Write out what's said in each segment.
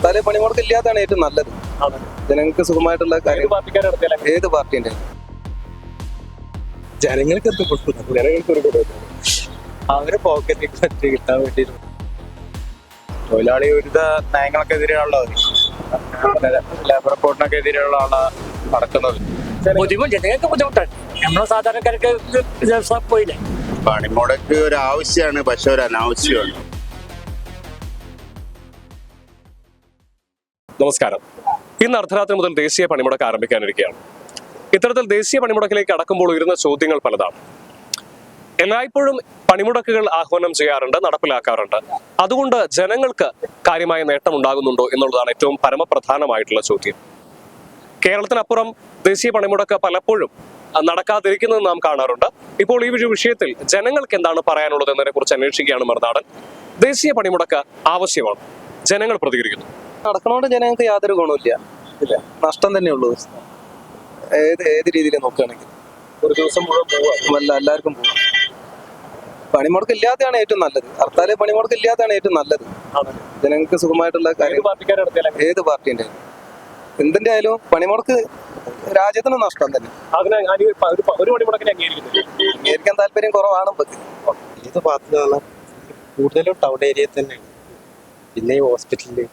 ഹർത്താൽ പണിമുടക്ക് ഇല്ലാത്തതാണ് ഏറ്റവും നല്ലത്. ജനങ്ങൾക്ക് സുഖമായിട്ടുള്ള കാര്യം. ഏത് പാർട്ടിന്റെ ജനങ്ങൾക്ക് എന്ത് കൊടുക്കുന്നു ജനങ്ങൾക്ക് ഒരു കൊടുക്കുന്നു അവർ പോക്കറ്റിൽ പറ്റി കിട്ടാൻ വേണ്ടി തൊഴിലാളി വിരുദ്ധ നയങ്ങൾക്കെതിരെയുള്ള ലേബർ റിപ്പോർട്ടിനൊക്കെ എതിരെയുള്ള ആളാ നടക്കുന്നത്. ബുദ്ധിമുട്ട്. ജനങ്ങൾക്ക് ബുദ്ധിമുട്ടാണ്. നമ്മളെ സാധാരണക്കാർക്ക് പോയില്ലേ? പണിമുടക്ക് ഒരു ആവശ്യമാണ് പക്ഷെ ഒരു അനാവശ്യമാണ് നമസ്കാരം. ഇന്ന് അർദ്ധരാത്രി മുതൽ ദേശീയ പണിമുടക്ക് ആരംഭിക്കാനിരിക്കുകയാണ്. ഇത്തരത്തിൽ ദേശീയ പണിമുടക്കിലേക്ക് അടക്കുമ്പോൾ ഉയരുന്ന ചോദ്യങ്ങൾ പലതാണ്. എല്ലായ്പ്പോഴും പണിമുടക്കുകൾ ആഹ്വാനം ചെയ്യാറുണ്ട് നടപ്പിലാക്കാറുണ്ട്. അതുകൊണ്ട് ജനങ്ങൾക്ക് കാര്യമായ നേട്ടം ഉണ്ടാകുന്നുണ്ടോ എന്നുള്ളതാണ് ഏറ്റവും പരമപ്രധാനമായിട്ടുള്ള ചോദ്യം. കേരളത്തിനപ്പുറം ദേശീയ പണിമുടക്ക് പലപ്പോഴും നടക്കാതിരിക്കുന്നത് നാം കാണാറുണ്ട്. ഇപ്പോൾ ഈ ഒരു വിഷയത്തിൽ ജനങ്ങൾക്ക് എന്താണ് പറയാനുള്ളത് എന്നതിനെ കുറിച്ച് അന്വേഷിക്കുകയാണ് മറുനാടൻ. ദേശീയ പണിമുടക്ക് ആവശ്യമാണ്. ജനങ്ങൾ പ്രതികരിക്കുന്നു. നടക്കണോണ്ട് ജനങ്ങൾക്ക് യാതൊരു ഗുണമില്ല ഇല്ല? നഷ്ടം തന്നെ ഉള്ളൂ ഏത് ഏത് രീതിയിൽ നോക്കുകയാണെങ്കിൽ. ഒരു ദിവസം മുഴുവൻ പോവാം അല്ല എല്ലാവർക്കും പോവാം പണിമുടക്ക് ഇല്ലാത്തതാണ് ഏറ്റവും നല്ലത്. ഹർത്താൽ പണിമുടക്ക് ഇല്ലാത്തതാണ് ഏറ്റവും നല്ലത്. ജനങ്ങൾക്ക് സുഖമായിട്ടുള്ള കാര്യം. ഏത് പാർട്ടിന്റെ? എന്തിന്റെ ആയാലും പണിമുടക്ക് രാജ്യത്തിന് നഷ്ടം തന്നെ. അതിനെ ഒരു ഒരു പണിമുടക്കിനെ അംഗീകരിക്കുന്നില്ല. അംഗീകരിക്കാൻ താല്പര്യം കുറവാണ് ഏത് പാർട്ടിയാണ് കൂടുതലും ടൗൺ ഏരിയ തന്നെയാണ്. പിന്നെ ഈ ഹോസ്പിറ്റലിൽ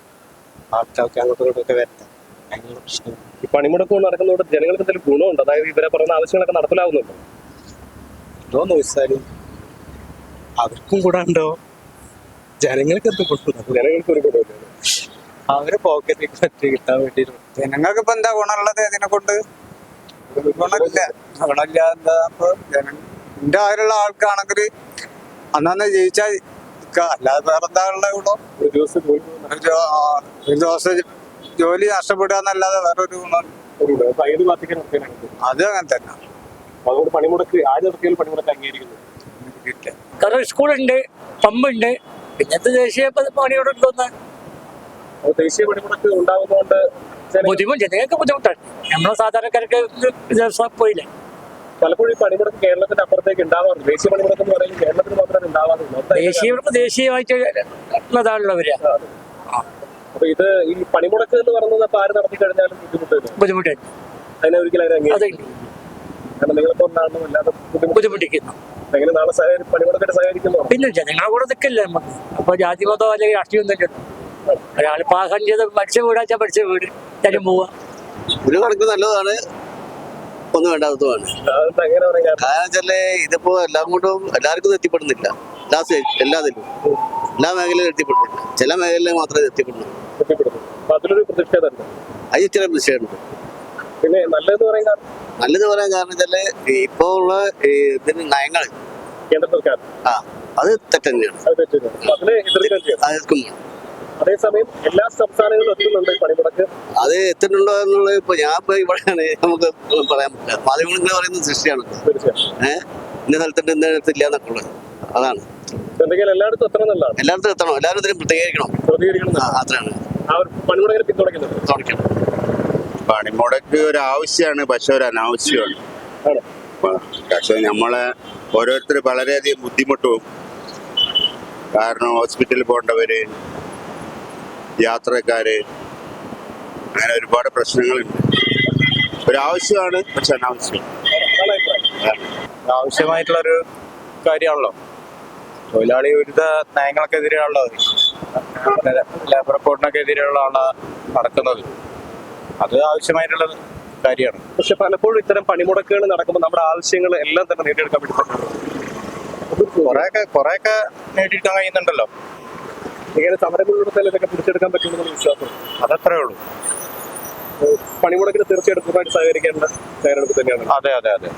ആൾക്കാർക്ക് അങ്ങോട്ടും ഇങ്ങോട്ടൊക്കെ വരട്ടെ. അങ്ങനെയുള്ള പ്രശ്നം ഈ പണിമുടക്ക് നടക്കുന്നതുകൊണ്ട് ജനങ്ങൾക്ക് എന്തെങ്കിലും ഗുണമുണ്ട്? അതായത് ഇവരെ പറഞ്ഞ ആവശ്യങ്ങളൊക്കെ നടപ്പിലാവുന്നുണ്ട്? ഉണ്ടോന്ന് ചോദിച്ചാൽ അവർക്കും കൂടെ ഉണ്ടോ ജനങ്ങൾക്ക് എന്ത് കൊടുക്കുന്നു ജനങ്ങൾക്ക് ഒരു ഗുണമില്ല. അവരെ പോക്കറ്റിൽ പറ്റി കിട്ടാൻ വേണ്ടി ജനങ്ങൾക്ക് ഇപ്പൊ എന്താ ഗുണമുള്ളത് അതിനെ കൊണ്ട്? ഗുണമില്ല. ഗുണമില്ല എന്താ ഇപ്പൊ ജന എന്റെ ആരുള്ള ആൾക്കാണെങ്കിൽ അന്നന്ന് ജയിച്ചാൽ നിൽക്കുക. അല്ലാതെ വേറെ എന്താ ഉള്ള ഗുണം ഒരു ദിവസം ജോലി നഷ്ടപ്പെടുക എന്നല്ലാതെ വേറൊരു ഒരു ഗുണം അത് അങ്ങനെ തന്നെ. അതുകൊണ്ട് പണിമുടക്ക് ആര് നടത്തിയാലും പണിമുടക്ക് അംഗീകരിക്കുന്നു. കിട്ടില്ല കാരണം സ്കൂളുണ്ട് പമ്പുണ്ട്. പിന്നത്തെ ദേശീയ പണിയോടുണ്ടോന്ന് ദേശീയ പണിമുടക്ക് ഉണ്ടാകുന്നതുകൊണ്ട് ബുദ്ധിമുട്ട്. ജനങ്ങൾക്ക് ബുദ്ധിമുട്ടാണ്. നമ്മളെ സാധാരണക്കാർക്ക് പോയില്ലേ? പലപ്പോഴും ഈ പണിമുടക്ക് കേരളത്തിന്റെ അപ്പുറത്തേക്ക് ഉണ്ടാവാറുണ്ട്. ദേശീയ പണിമുടക്ക് എന്ന് പറയുന്നത് കേരളത്തിന് മാത്രമേ ഉണ്ടാവാറുള്ളൂ. ദേശീയവർക്ക് ദേശീയ ദേശീയമായിട്ട്? അപ്പൊ ഇത് ഈ പണിമുടക്ക് എന്ന് പറയുന്നത് അപ്പൊ ആര് നടത്തി കഴിഞ്ഞാലും ബുദ്ധിമുട്ടില്ല ബുദ്ധിമുട്ട് അതിനെ ഒരിക്കലും കാരണം നിങ്ങളിപ്പോ വല്ലാതെ ബുദ്ധിമുട്ട് ബുദ്ധിമുട്ടിക്കുന്നു. എങ്ങനെ നാളെ സഹകരി പണിമുടക്കായിട്ട് സഹകരിക്കുന്നു പിന്നെ ജനങ്ങളെ കൂടെ നിൽക്കില്ല നമുക്ക്. അപ്പൊ ജാതി മതോ അല്ലെങ്കിൽ രാഷ്ട്രീയം തന്നെ ഒരാൾ പാകം ചെയ്ത് പഠിച്ച വീടാച്ചാ പഠിച്ച വീട്. തരും പോവാ ഒരു കണക്ക് നല്ലതാണ്. ഒന്നും വേണ്ടാത്തതുമാണ്. കാരണം വെച്ചാൽ ഇതിപ്പോ എല്ലാം കൊണ്ടും എല്ലാവർക്കും എത്തിപ്പെടുന്നില്ല. എല്ലാ എല്ലാത്തിലും. എല്ലാ മേഖലയിലും എത്തിപ്പെടുന്നില്ല. ചില മേഖലയിൽ മാത്രമേ എത്തിപ്പെടുന്നു പ്രതിഷേധമുണ്ട്. അത് പിന്നെ പറയാൻ കാരണം? നല്ലത് പറയാൻ കാരണം വെച്ചാൽ ഇപ്പോ ഉള്ള ഇതിന് നയങ്ങൾ കേന്ദ്ര സർക്കാർ ആ അത് തെറ്റന്നെയാണ്. അത് തെറ്റില്ല അതിനെ എതിർക്കാൻ ചെയ്യണം അതൊക്കെ അതേസമയം എല്ലാ സംസ്ഥാനങ്ങളിലും എത്തുന്നുണ്ട് പണിമുടക്ക്. അത് എത്തുന്നുണ്ടോ എന്നുള്ളത് ഇപ്പൊ ഞാൻ ഇപ്പൊ ഇവിടെയാണ്. നമുക്ക് പറയാൻ പറ്റില്ല. മാധ്യമങ്ങൾ ഇങ്ങനെ പറയുന്ന സൃഷ്ടിയാണ് ഏഹ് ഇന്ന സ്ഥലത്തുണ്ട് ഇന്ന സ്ഥലത്തില്ല എന്നൊക്കെ ഉള്ളത്. അതാണ്. എന്തെങ്കിലും എല്ലായിടത്തും എത്തണം എല്ലായിടത്തും എത്തണം. എല്ലാവരും ഇതിനും പ്രതികരിക്കണം. അത്രയാണ്. പണിമുടക്കിനെ തുടക്കണം പണിമുടക്ക് ഒരു ആവശ്യമാണ് പക്ഷെ ഒരു അനാവശ്യമാണ്. പക്ഷെ നമ്മളെ ഓരോരുത്തർ വളരെയധികം ബുദ്ധിമുട്ടും. കാരണം ഹോസ്പിറ്റലിൽ പോകേണ്ടവര് യാത്രക്കാര് അങ്ങനെ ഒരുപാട് പ്രശ്നങ്ങളുണ്ട്. ഒരാവശ്യമാണ് പക്ഷെ അനാവശ്യം ആവശ്യമായിട്ടുള്ള ഒരു ആവശ്യമായിട്ടുള്ളൊരു കാര്യമാണല്ലോ. തൊഴിലാളി വിരുദ്ധ എതിരെയാണല്ലോ ലേബർ റിപ്പോർട്ടിനൊക്കെ എതിരെയുള്ള ആളാ നടക്കുന്നത്. അത് ആവശ്യമായിട്ടുള്ള കാര്യമാണ്. പക്ഷെ പലപ്പോഴും ഇത്തരം പണിമുടക്കുകൾ നടക്കുമ്പോൾ നമ്മുടെ ആവശ്യങ്ങൾ എല്ലാം തന്നെ നേടിയെടുക്കാൻ വേണ്ടി പറ്റും കുറെയൊക്കെ കുറെയൊക്കെ നേടിയെടുക്കാൻ കഴിയുന്നുണ്ടല്ലോ. ഇങ്ങനെ സമരങ്ങളിലൂടെ ഇതൊക്കെ പിടിച്ചെടുക്കാൻ പറ്റുമെന്നുള്ള വിശ്വാസം. അതത്രേ ഉള്ളൂ. പണിമുടക്കിന് തീർച്ചയായിട്ടും സഹകരിക്കേണ്ട തയ്യാറെടുപ്പ് തന്നെയാണ്. അതെ അതെ അതെ.